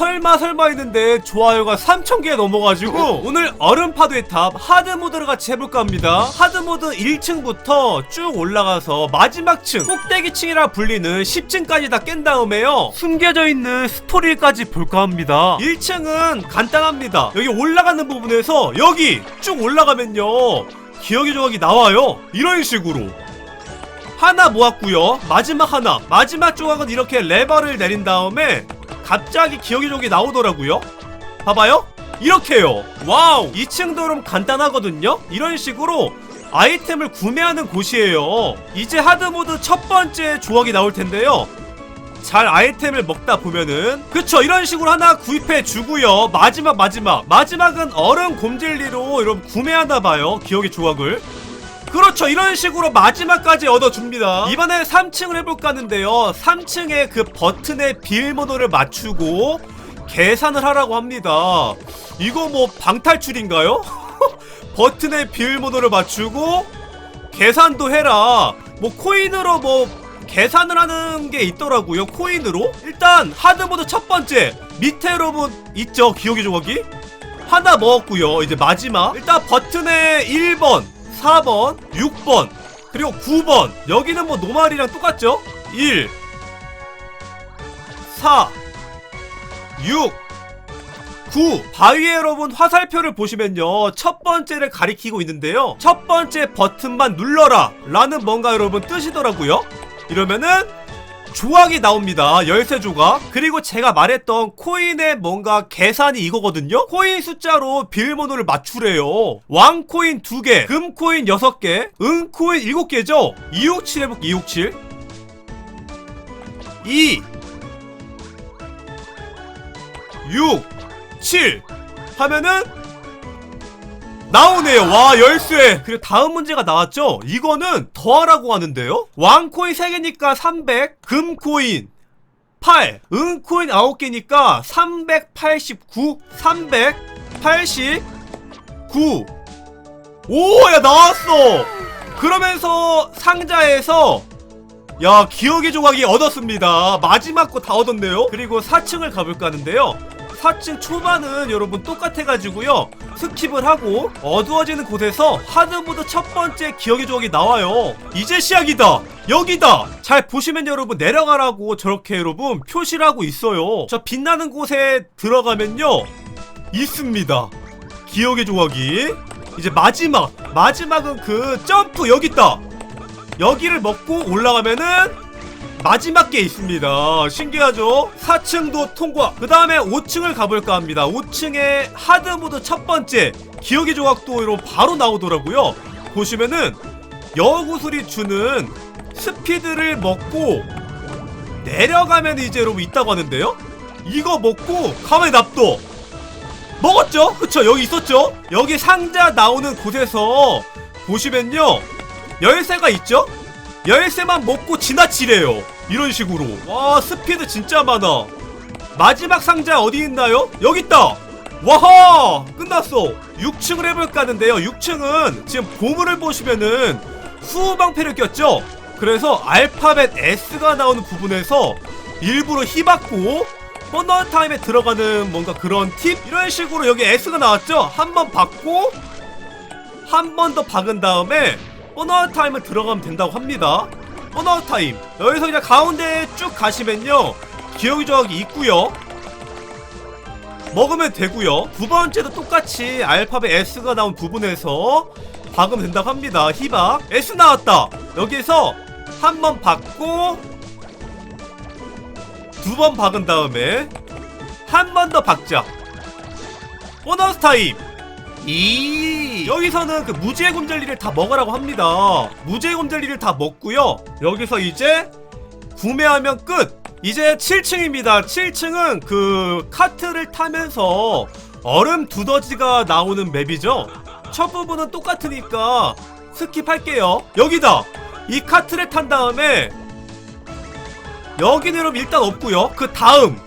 설마 설마 했는데 좋아요가 3,000개 넘어가지고 오늘 얼음파도의 탑 하드모드를 같이 해볼까 합니다. 하드모드 1층부터 쭉 올라가서 마지막 층 꼭대기층이라 불리는 10층까지 다 깬 다음에요. 숨겨져 있는 스토리까지 볼까 합니다. 1층은 간단합니다. 여기 올라가는 부분에서 여기 쭉 올라가면요. 기억의 조각이 나와요. 이런 식으로. 하나 모았고요. 마지막 하나. 마지막 조각은 이렇게 레버를 내린 다음에 갑자기 기억의 조각이 나오더라고요. 봐봐요. 이렇게요. 와우. 2층도 그럼 간단하거든요. 이런 식으로 아이템을 구매하는 곳이에요. 이제 하드모드 첫 번째 조각이 나올 텐데요. 잘 아이템을 먹다 보면은 그쵸 이런 식으로 하나 구입해 주고요. 마지막 마지막. 마지막은 얼음 곰젤리로 여러분 구매하나 봐요 기억의 조각을 그렇죠. 이런 식으로 마지막까지 얻어줍니다. 이번에 3층을 해볼까 하는데요. 3층에 그 버튼의 비밀번호를 맞추고 계산을 하라고 합니다. 이거 뭐 방탈출인가요? 버튼의 비밀번호를 맞추고 계산도 해라. 뭐 코인으로 뭐 계산을 하는 게 있더라고요 코인으로. 일단 하드모드 첫 번째. 밑에 여러분 있죠? 기억의 조각이 하나 먹었고요 이제 마지막. 일단 버튼의 1번 4번 6번 그리고 9번. 여기는 뭐 노말이랑 똑같죠? 1 4 6 9 바위에 여러분 화살표를 보시면요. 첫 번째를 가리키고 있는데요. 첫 번째 버튼만 눌러라 라는 뭔가 여러분 뜻이더라고요. 이러면은 조각이 나옵니다. 열쇠 조각. 그리고 제가 말했던 코인의 뭔가 계산이 이거거든요. 코인 숫자로 비밀번호를 맞추래요. 왕코인 2개, 금코인 6개, 은코인 7개죠? 267 해볼게, 267. 2 6 7 하면은 나오네요. 와, 열쇠. 그리고 다음 문제가 나왔죠? 이거는 더하라고 하는데요? 왕코인 3개니까 300, 금코인 8, 은코인 9개니까 389, 389. 오, 야, 나왔어! 그러면서 상자에서 야, 기억의 조각이 얻었습니다. 마지막 거 다 얻었네요. 그리고 4층을 가볼까 하는데요. 4층 초반은 여러분 똑같아가지고요. 스킵을 하고 어두워지는 곳에서 하드모드 첫 번째 기억의 조각이 나와요. 이제 시작이다. 여기다. 잘 보시면 여러분 내려가라고 저렇게 여러분 표시를 하고 있어요. 저 빛나는 곳에 들어가면요. 있습니다. 기억의 조각이. 이제 마지막. 마지막은 그 점프 여기 있다. 여기를 먹고 올라가면은 마지막 게 있습니다. 신기하죠? 4층도 통과. 그 다음에 5층을 가볼까 합니다. 5층에 하드모드 첫 번째 기억의 조각도 이로 바로 나오더라고요. 보시면은 여구슬이 주는 스피드를 먹고 내려가면 이제 여러분 있다고 하는데요? 이거 먹고 가만히 납둬. 먹었죠? 그쵸? 여기 있었죠? 여기 상자 나오는 곳에서 보시면요. 열쇠가 있죠? 열쇠만 먹고 지나치래요. 이런 식으로. 와, 스피드 진짜 많아. 마지막 상자 어디 있나요? 여기 있다. 와하! 끝났어. 6층을 해볼까 하는데요. 6층은 지금 보물을 보시면은 수방패를 꼈죠? 그래서 알파벳 S가 나오는 부분에서 일부러 희받고 번너 타임에 들어가는 뭔가 그런 팁? 이런 식으로 여기 S가 나왔죠? 한 번 받고 한 번 더 박은 다음에 타임을 들어가면 된다고 합니다. 번너 타임. 여기서 그냥 가운데 쭉 가시면요. 기억의 조각이 있고요. 먹으면 되고요. 두 번째도 똑같이 알파벳 S가 나온 부분에서 박으면 된다고 합니다. 희박. S 나왔다. 여기서 한 번 박고 두 번 박은 다음에 한 번 더 박자. 보너스 타임. 이 여기서는 그 무지의 곰젤리를 다 먹으라고 합니다. 무지의 곰젤리를 다 먹고요. 여기서 이제 구매하면 끝. 이제 7층입니다. 7층은 그 카트를 타면서 얼음 두더지가 나오는 맵이죠. 첫 부분은 똑같으니까 스킵할게요. 여기다. 이 카트를 탄 다음에 여기는 여러분 일단 없고요. 그 다음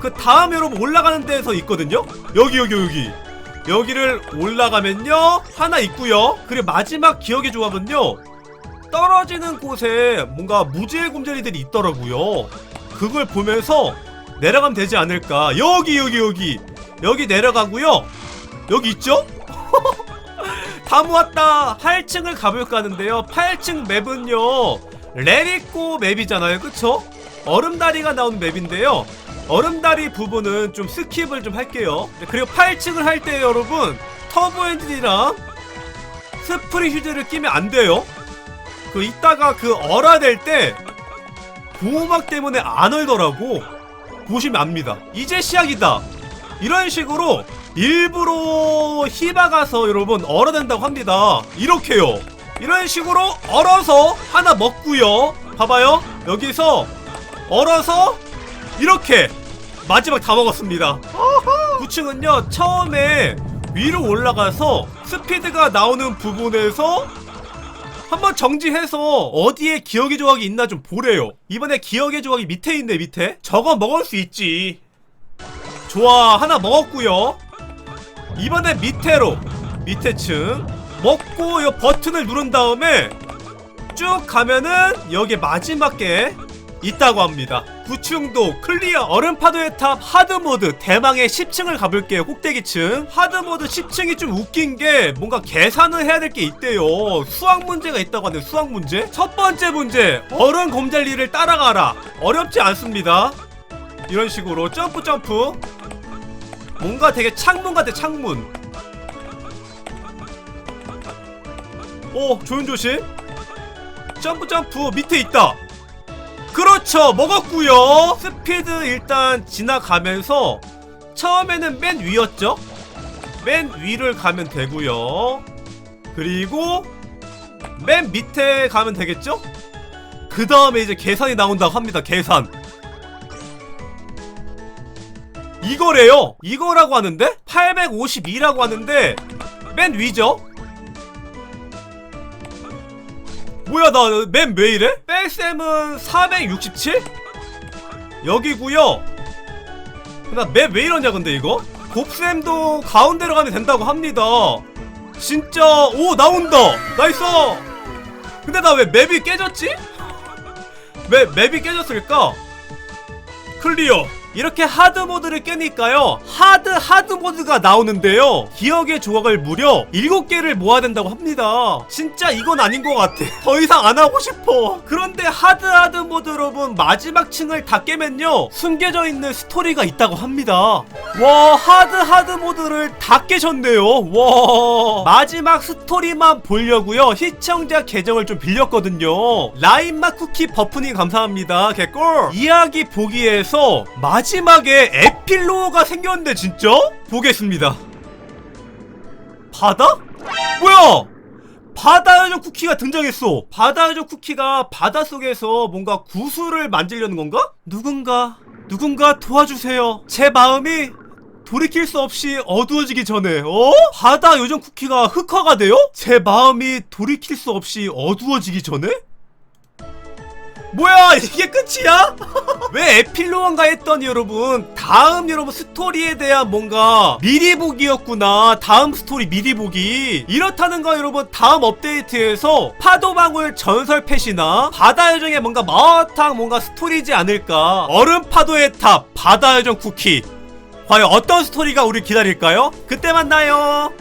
그 다음 여러분 올라가는 데에서 있거든요. 여기 여기 여기 여기를 올라가면요. 하나 있고요. 그리고 마지막 기억의 조각은요. 떨어지는 곳에 뭔가 무지의 곰돌이들이 있더라고요. 그걸 보면서 내려가면 되지 않을까. 여기 여기 여기. 여기 내려가고요. 여기 있죠? 다 모았다. 8층을 가볼까 하는데요. 8층 맵은요. 레리꼬 맵이잖아요. 그쵸? 얼음다리가 나오는 맵인데요 얼음다리 부분은 좀 스킵을 좀 할게요. 네, 그리고 8층을 할 때 여러분 터보 엔진이랑 스프링 휴즈를 끼면 안 돼요. 그 이따가 그 얼어 될 때 보호막 때문에 안 얼더라고. 보시면 압니다. 이제 시작이다. 이런 식으로 일부러 희박아서 여러분 얼어된다고 합니다. 이렇게요. 이런 식으로 얼어서 하나 먹고요. 봐봐요. 여기서 얼어서 이렇게 마지막 다 먹었습니다. 9층은요 처음에 위로 올라가서 스피드가 나오는 부분에서 한번 정지해서 어디에 기억의 조각이 있나 좀 보래요. 이번에 기억의 조각이 밑에 있네 밑에. 저거 먹을 수 있지. 좋아 하나 먹었고요. 이번에 밑에로 밑에 층 먹고 이 버튼을 누른 다음에 쭉 가면은 여기 마지막 게 있다고 합니다 9층도 클리어 얼음파도의 탑 하드모드 대망의 10층을 가볼게요 꼭대기층. 하드모드 10층이 좀 웃긴 게 뭔가 계산을 해야 될 게 있대요. 수학 문제가 있다고 하네요 수학 문제. 첫 번째 문제 얼음 곰젤리를 따라가라. 어렵지 않습니다. 이런 식으로 점프 점프. 뭔가 되게 창문 같아 창문. 오 조윤조심. 점프 점프. 밑에 있다 그렇죠. 먹었구요. 스피드 일단 지나가면서 처음에는 맨 위였죠? 맨 위를 가면 되고요. 그리고 맨 밑에 가면 되겠죠? 그 다음에 이제 계산이 나온다고 합니다. 계산. 이거래요. 이거라고 하는데? 852라고 하는데 맨 위죠 뭐야 나 맨 왜 이래? 백쌤은 467? 여기구요 나맨왜 이러냐 근데 이거? 곱쌤도 가운데로 가면 된다고 합니다 진짜 오 나온다 나이스 근데 나 왜 맵이 깨졌지? 왜 맵이 깨졌을까? 클리어 이렇게 하드 모드를 깨니까요. 하드 하드 모드가 나오는데요. 기억의 조각을 무려 7개를 모아야 된다고 합니다. 진짜 이건 아닌 것 같아. 더 이상 안 하고 싶어. 그런데 하드 하드 모드 여러분 마지막 층을 다 깨면요. 숨겨져 있는 스토리가 있다고 합니다. 와 하드 하드 모드를 다 깨셨네요. 와. 마지막 스토리만 보려고요. 시청자 계정을 좀 빌렸거든요. 라인마 쿠키 버프님 감사합니다. 개꿀. 이야기 보기에서 마 지막에 에필로가 생겼는데 진짜? 보겠습니다 바다? 뭐야 바다 요정 쿠키가 등장했어 바다 요정 쿠키가 바닷속에서 뭔가 구슬을 만들려는 건가? 누군가 누군가 도와주세요 제 마음이 돌이킬 수 없이 어두워지기 전에 어? 바다 요정 쿠키가 흑화가 돼요? 제 마음이 돌이킬 수 없이 어두워지기 전에? 뭐야 이게 끝이야? 왜 에필로그인가 했더니 여러분 다음 여러분 스토리에 대한 뭔가 미리 보기였구나. 다음 스토리 미리 보기. 이렇다는 거 여러분 다음 업데이트에서 파도방울 전설 펫이나 바다 요정의 뭔가 마어탕 뭔가 스토리지 않을까? 얼음 파도의 탑 바다 요정 쿠키. 과연 어떤 스토리가 우리 기다릴까요? 그때 만나요